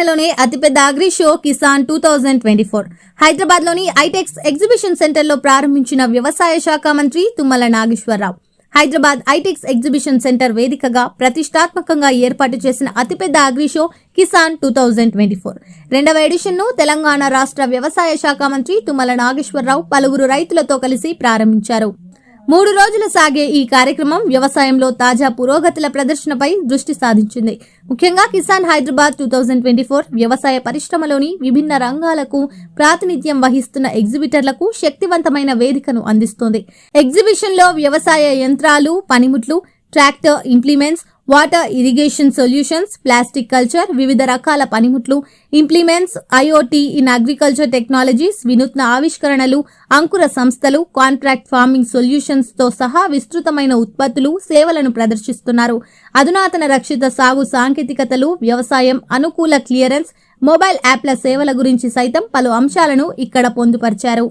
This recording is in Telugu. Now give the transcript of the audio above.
తెలంగాణలోనే అతిపెద్ద agri show Kisan two thousand twenty four. హైదరాబాద్లోని ఐటెక్స్ ఎగ్జిబిషన్ సెంటర్లో ప్రారంభించిన వ్యవసాయ శాఖ మంత్రి తుమ్మల నాగేశ్వరరావు. హైదరాబాద్ ఐటెక్స్ ఎగ్జిబిషన్ సెంటర్ వేదికగా ప్రతిష్టాత్మకంగా ఏర్పాటు చేసిన అతిపెద్ద agri show Kisan two thousand twenty four. రెండవ ఎడిషన్ను తెలంగాణ రాష్ట్ర వ్యవసాయ శాఖ మంత్రి తుమ్మల నాగేశ్వరరావు పలువురు రైతులతో కలిసి ప్రారంభించారు. మూడు రోజులు సాగే ఈ కార్యక్రమం వ్యవసాయంలో తాజా పురోగతుల ప్రదర్శనపై దృష్టి సాధించింది. ముఖ్యంగా Kisan Hyderabad two thousand twenty four వ్యవసాయ పరిశ్రమలోని విభిన్న రంగాలకు ప్రాతినిధ్యం వహిస్తున్న ఎగ్జిబిటర్లకు శక్తివంతమైన వేదికను అందిస్తోంది. ఎగ్జిబిషన్లో వ్యవసాయ యంత్రాలు పనిముట్లు tractor implements water irrigation solutions plastic culture వివిధ రకాల పనిముట్లు implements IOT in agriculture technologies వినూత్న ఆవిష్కరణలు అంకుర సంస్థలు కాంట్రాక్ట్ ఫార్మింగ్ సొల్యూషన్స్తో సహా విస్తృతమైన ఉత్పత్తులు సేవలను ప్రదర్శిస్తున్నారు. అధునాతన రక్షిత సాగు సాంకేతికతలు వ్యవసాయం అనుకూల క్లియరెన్స్ మొబైల్ యాప్ల సేవల గురించి సైతం పలు అంశాలను ఇక్కడ పొందుపరిచారు.